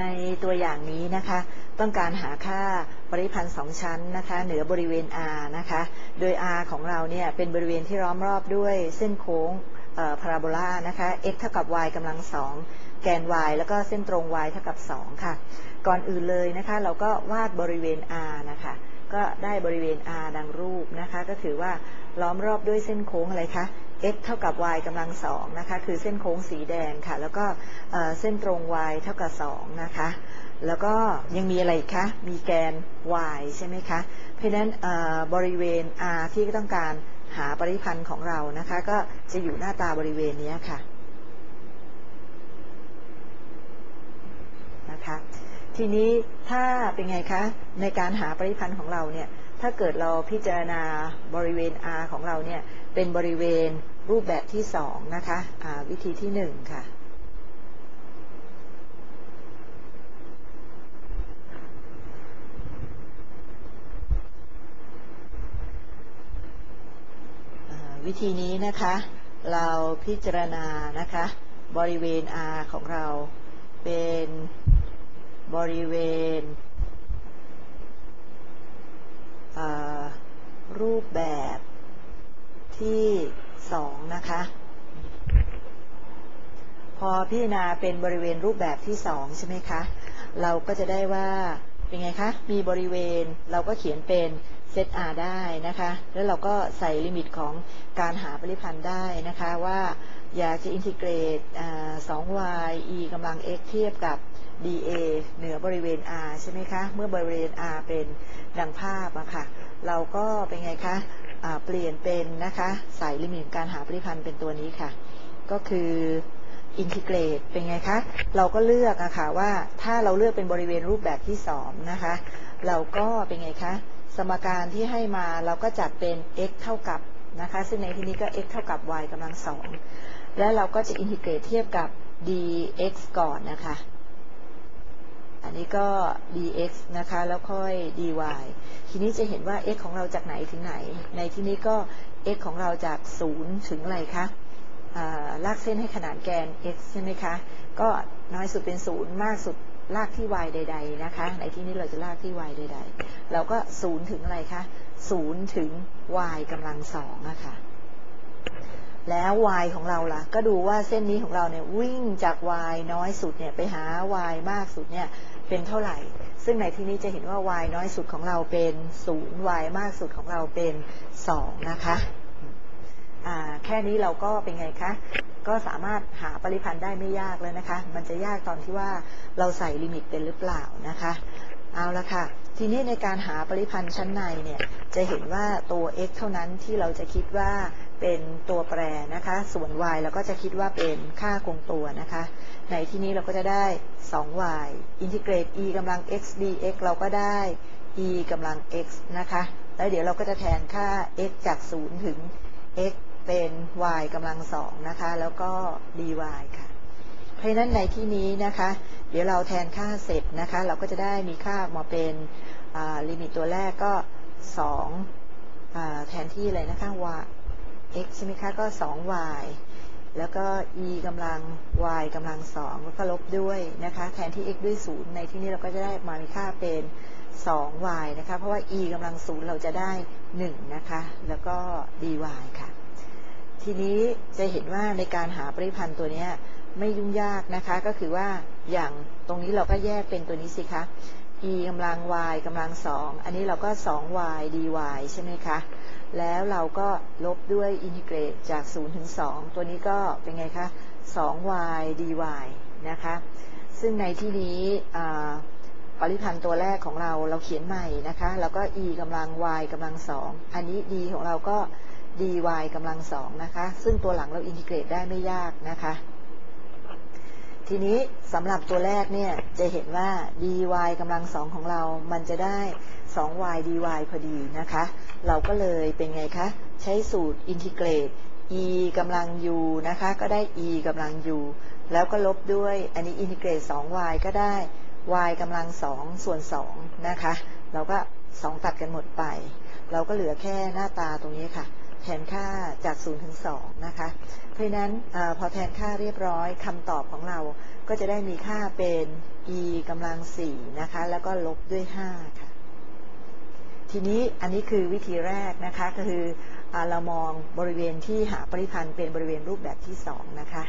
ในตัวอย่างนี้นะคะ ต้องการหาค่าปริพันธ์สองชั้นนะคะ เหนือบริเวณ r นะคะ โดย r ของเราเนี่ยเป็นบริเวณที่ล้อมรอบด้วยเส้นโค้งพาราโบลานะคะ x เท่ากับ y กำลังสองแกน y แล้วก็เส้นตรง y เท่ากับ 2 ค่ะ ก่อนอื่นเลยนะคะ เราก็วาดบริเวณ r นะคะ ก็ได้บริเวณ r ดังรูปนะคะ ก็ถือว่าล้อมรอบด้วยเส้นโค้งอะไรคะ x เท่ากับ y กำลังสองนะคะคือเส้นโค้งสีแดงค่ะ แล้วก็เส้นตรง y เท่ากับ2นะคะแล้วก็ยังมีอะไรคะ มีแกน y ใช่ไหมคะ เพราะนั้นบริเวณ r ที่ต้องการหาปริพันธ์ของเรานะคะ ก็จะอยู่หน้าตาบริเวณนี้ค่ะนะคะทีนี้ถ้าเป็นไงคะ ในการหาปริพันธ์ของเราเนี่ยถ้าเกิดเราพิจารณาบริเวณ R ของเราเนี่ยเป็นบริเวณ รูปแบบที่สองนะคะะวิธีที่หนึ่งค่ะ วิธีนี้นะคะ เราพิจารณานะคะ บริเวณ R ของเราเป็นบริเวณ รูปแบบที่ สองนะคะ พอพิจารณาเป็นบริเวณรูปแบบที่สองใช่ไหมคะ เราก็จะได้ว่าเป็นไงคะ มีบริเวณเราก็เขียนเป็นเซต R ได้นะคะ แล้วเราก็ใส่ลิมิตของการหาปริพันธ์ได้นะคะว่าอยากจะอินทิเกรต 2y e กำลัง x เทียบกับ dA เหนือบริเวณ r ใช่ไหมคะ เมื่อบริเวณ r เป็นดังภาพอะค่ะ เราก็เป็นไงคะ เปลี่ยนเป็นนะคะใส่ลิมิตการหาปริพันธ์เป็นตัวนี้ค่ะ ก็คืออินทิเกรตเป็นไงคะ เราก็เลือกอะค่ะว่าถ้าเราเลือกเป็นบริเวณรูปแบบที่สองนะคะ เราก็เป็นไงคะ สมการที่ให้มาเราก็จัดเป็น x เท่ากับนะคะ ซึ่งในที่นี้ก็ x เท่ากับ y กำลังสองและเราก็จะอินทิเกรตเทียบกับ dx ก่อนนะคะ อันนี้ก็ dx นะคะ แล้วค่อย dy ทีนี้จะเห็นว่า x ของเราจากไหนถึงไหน ในที่นี้ก็ x ของเราจาก 0 ถึงอะไรคะลากเส้นให้ขนานแกน x ใช่ไหมคะ ก็น้อยสุดเป็น 0 มากสุดลากที่ y ใด ๆ นะคะ ในที่นี้เราจะลากที่ y ใด ๆ เราก็ 0 ถึงอะไรคะ 0 ถึง y กำลังสองนะคะ แล้ว y ของเราล่ะ ก็ดูว่าเส้นนี้ของเราเนี่ยวิ่งจาก y น้อยสุดเนี่ยไปหา y มากสุดเนี่ยเป็นเท่าไหร่ ซึ่งในที่นี้จะเห็นว่า y น้อยสุดของเราเป็น0 y มากสุดของเราเป็น2นะคะแค่นี้เราก็เป็นไงคะ ก็สามารถหาปริพันธ์ได้ไม่ยากเลยนะคะ มันจะยากตอนที่ว่าเราใส่ลิมิตเป็นหรือเปล่านะคะ เอาละค่ะ ทีนี้ในการหาปริพันธ์ชั้นในเนี่ย จะเห็นว่าตัว x เท่านั้นที่เราจะคิดว่า เป็นตัวแปรนะคะ ส่วน y เราก็จะคิดว่าเป็นค่าคงตัวนะคะ ในที่นี้เราก็จะได้ 2y อินทิเกรต e กำลัง x dx เราก็ได้ e กำลัง x นะคะ แล้วเดี๋ยวเราก็จะแทนค่า x จาก 0 ถึง x เป็น y กำลังสองนะคะ แล้วก็ dy ค่ะ เพราะฉะนั้นในที่นี้นะคะ เดี๋ยวเราแทนค่าเสร็จนะคะ เราก็จะได้มีค่ามาเป็นลิมิตตัวแรกก็ 2 แทนที่เลยนะคะ y x ใช่ไหมคะ ก็ 2y แล้วก็ e กำลัง y กำลัง 2 แล้วก็ลบด้วยนะคะ แทนที่ x ด้วย 0 ในที่นี้เราก็จะได้มามีค่าเป็น 2y นะคะ เพราะว่า e กำลัง 0 เราจะได้ 1 นะคะ แล้วก็ dy ค่ะ ทีนี้จะเห็นว่าในการหาปริพันธ์ตัวนี้ไม่ยุ่งยากนะคะ ก็คือว่าอย่างตรงนี้เราก็แยกเป็นตัวนี้สิคะ e กำลัง y กำลัง2อันนี้เราก็ 2y dy ใช่ไหมคะ แล้วเราก็ลบด้วยอินทิเกรตจาก 0 ถึง 2 ตัวนี้ก็เป็นไงคะ 2y dy นะคะ ซึ่งในที่นี้ปริพันธ์ตัวแรกของเราเราเขียนใหม่นะคะ แล้วก็ e กำลัง y กำลัง2อันนี้ d ของเราก็ dy กำลัง2นะคะ ซึ่งตัวหลังเราอินทิเกรตได้ไม่ยากนะคะ ทีนี้สำหรับตัวแรกเนี่ยจะเห็นว่า dy กำลัง2ของเรา มันจะได้ 2y dy พอดีนะคะ เราก็เลยเป็นไงคะ ใช้สูตรอินทิเกรต e กำลัง u นะคะ ก็ได้ e กำลัง u แล้วก็ลบด้วย อันนี้อินทิเกรต 2y ก็ได้ y กำลัง 2 ส่วน 2 นะคะ เราก็ 2 ตัดกันหมดไป เราก็เหลือแค่หน้าตาตรงนี้ค่ะ แทนค่าจาก0ถึง2นะคะ เพราะฉะนั้นอพอแทนค่าเรียบร้อยคำตอบของเราก็จะได้มีค่าเป็น e กำลัง4นะคะ แล้วก็ลบด้วย 5 ค่ะ ทีนี้อันนี้คือวิธีแรกนะคะ ก็คืออเรามองบริเวณที่หาปริพันธ์เป็นบริเวณรูปแบบที่ 2 นะคะ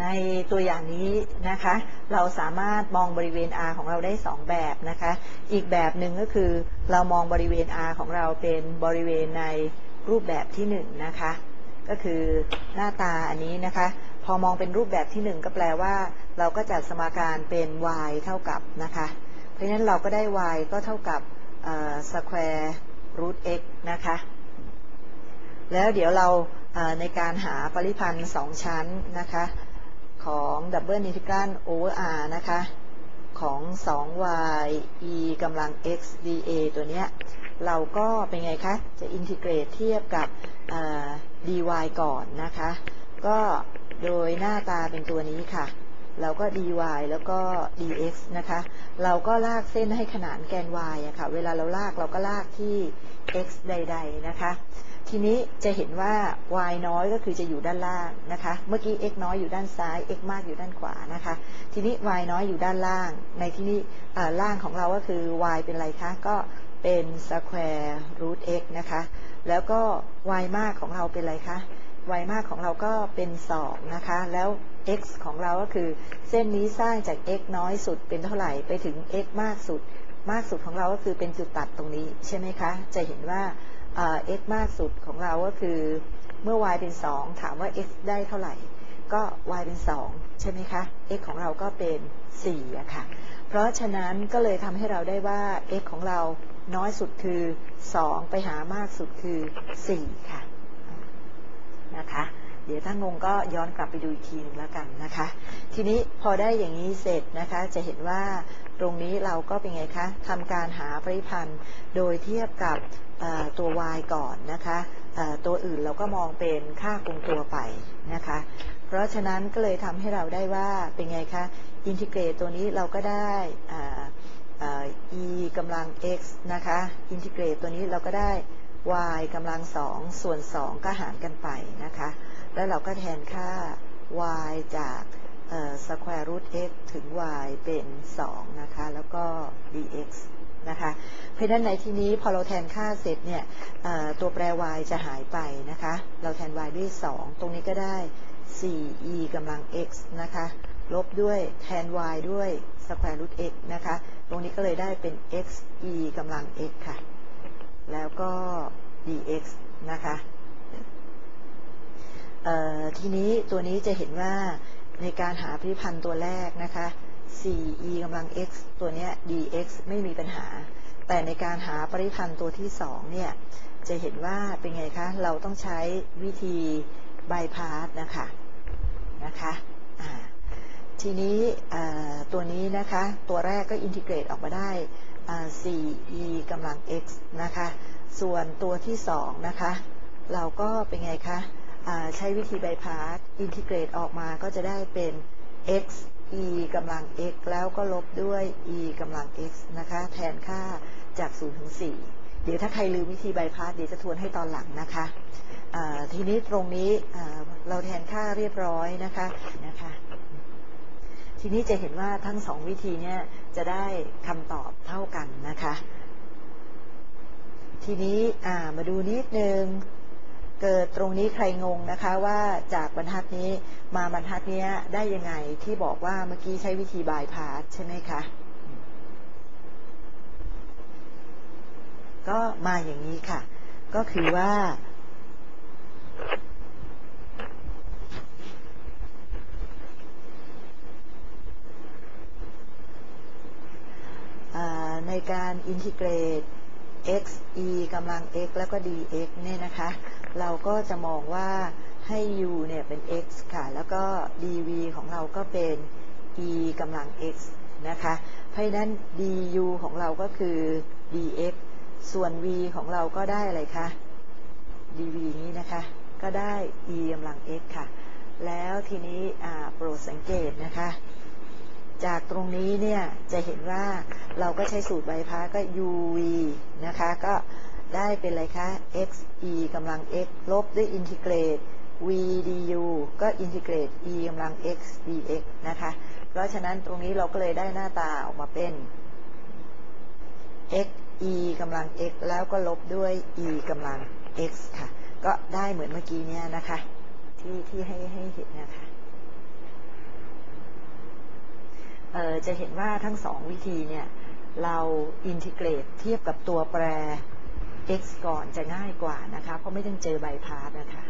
ในตัวอย่างนี้นะคะ เราสามารถมองบริเวณ R ของเราได้ 2 แบบนะคะ อีกแบบหนึ่งก็คือเรามองบริเวณ R ของเราเป็นบริเวณในรูปแบบที่1นนะคะ ก็คือหน้าตาอันนี้นะคะ พอมองเป็นรูปแบบที่ 1 ก็แปลว่า เราก็จัดสมการเป็น y เท่ากับนะคะ เพราะฉะนั้นเราก็ได้ y ก็เท่ากับ square root x นะคะ แล้วเดี๋ยวเราในการหาปริพันธ์2ชั้นนะคะ ของดับเบิลอินทิกรัลโอเวอร์ r นะคะ ของ 2y e กำลัง x dA ตัวเนี้ย เราก็เป็นไงคะ จะอินทิเกรตเทียบกับ dy ก่อนนะคะ ก็โดยหน้าตาเป็นตัวนี้ค่ะ เราก็ dy แล้วก็ dx นะคะ เราก็ลากเส้นให้ขนานแกน y อะค่ะ เวลาเราลากเราก็ลากที่ x ใด ๆ นะคะ ทีนี้จะเห็นว่า y น้อยก็คือจะอยู่ด้านล่างนะคะ เมื่อกี้ x น้อยอยู่ด้านซ้าย x มากอยู่ด้านขวานะคะ ทีนี้ y น้อยอยู่ด้านล่าง ในที่นี้ล่างของเราก็คือ y เป็นอะไรคะ ก็เป็น square root x นะคะ แล้วก็ y มากของเราเป็นอะไรคะ y มากของเราก็เป็น 2 นะคะ แล้ว x ของเราก็คือเส้นนี้สร้างจาก x น้อยสุดเป็นเท่าไหร่ไปถึง x มากสุด มากสุดของเราก็คือเป็นจุดตัดตรงนี้ใช่ไหมคะ จะเห็นว่า เอสมากสุดของเราก็คือเมื่อ y เป็น 2 ถามว่า x ได้เท่าไหร่ ก็ y เป็น 2 ใช่ไหมคะ x ของเราก็เป็น4อะค่ะ เพราะฉะนั้นก็เลยทำให้เราได้ว่า x ของเราน้อยสุดคือ 2 ไปหามากสุดคือ 4 ค่ะนะคะ เดี๋ยวถ้างงก็ย้อนกลับไปดูอีกทีนึงแล้วกันนะคะ ทีนี้พอได้อย่างนี้เสร็จนะคะ จะเห็นว่าตรงนี้เราก็เป็นไงคะทำการหาปริพันธ์โดยเทียบกับตัว y ก่อนนะคะตัวอื่นเราก็มองเป็นค่าคงตัวไปนะคะ เพราะฉะนั้นก็เลยทำให้เราได้ว่าเป็นไงคะอินทิเกรตตัวนี้เราก็ได้ e กำลัง x นะคะอินทิเกรตตัวนี้เราก็ได้ y กำลัง 2 ส่วน 2 ก็หารกันไปนะคะ แล้วเราก็แทนค่า y จาก square root x ถึง y เป็น 2 นะคะ แล้วก็ dx นะคะ เพราะนั้นในที่นี้พอเราแทนค่าเสร็จเนี่ยตัวแปร y จะหายไปนะคะ เราแทน y ด้วย 2 ตรงนี้ก็ได้ 4e กำลัง x นะคะ ลบด้วยแทน y ด้วย square root x นะคะ ตรงนี้ก็เลยได้เป็น x e กำลัง x ค่ะ แล้วก็ dx นะคะ ทีนี้ตัวนี้จะเห็นว่าในการหาพิพันธ์ตัวแรกนะคะ 4e กำลัง x ตัวนี้ dx ไม่มีปัญหา แต่ในการหาปริพันธ์ตัวที่ 2 เนี่ย จะเห็นว่าเป็นไงคะ เราต้องใช้วิธีบายพาสนะคะ นะคะทีนี้ตัวนี้นะคะ ตัวแรกก็อินทิเกรตออกมาได้ 4e กำลัง x นะคะ ส่วนตัวที่ 2 นะคะ เราก็เป็นไงคะ ใช้วิธีบายพาสอินทิเกรตออกมาก็จะได้เป็น x e กำลัง x แล้วก็ลบด้วย e กำลัง x นะคะ แทนค่าจาก 0 ถึง 4 เดี๋ยวถ้าใครลืมวิธีใบพัดเดี๋ยวจะทวนให้ตอนหลังนะคะ ทีนี้ตรงนี้เราแทนค่าเรียบร้อยนะคะนะคะ ทีนี้จะเห็นว่าทั้งสองวิธีนี้จะได้คำตอบเท่ากันนะคะ ทีนี้มาดูนิดนึง เกิดตรงนี้ใครงงนะคะว่าจากบรรทัดนี้มาบรรทัดนี้ได้ยังไงที่บอกว่าเมื่อกี้ใช้วิธีบายพาสใช่ไหมคะ ก็มาอย่างนี้ค่ะ ก็คือว่า ในการอินทิเกรต x e กำลัง x แล้วก็ dx เนี่ยนะคะ เราก็จะมองว่าให้ u เนี่ยเป็น x ค่ะ แล้วก็ dv ของเราก็เป็น e กำลัง x นะคะ เพราะนั้น du ของเราก็คือ dx ส่วน v ของเราก็ได้อะไรคะ dv นี้นะคะ ก็ได้ e กำลัง x ค่ะ แล้วทีนี้โปรดสังเกตนะคะ จากตรงนี้เนี่ยจะเห็นว่าเราก็ใช้สูตรใบพาก็ uv นะคะ ก็ ได้เป็นอะไรคะ x e กำลัง x ลบด้วยอินทิเกรต v du ก็อินทิเกรต e กำลัง x dx นะคะ เพราะฉะนั้นตรงนี้เราก็เลยได้หน้าตาออกมาเป็น x e กำลัง x แล้วก็ลบด้วย e กำลัง x ค่ะ ก็ได้เหมือนเมื่อกี้เนี่ยนะคะ ที่ที่ให้ให้เห็นนะคะเออจะเห็นว่าทั้งสองวิธีเนี่ย เราอินทิเกรตเทียบกับตัวแปร x ก่อนจะง่ายกว่านะคะ เพราะไม่ต้องเจอใบพาสนะคะ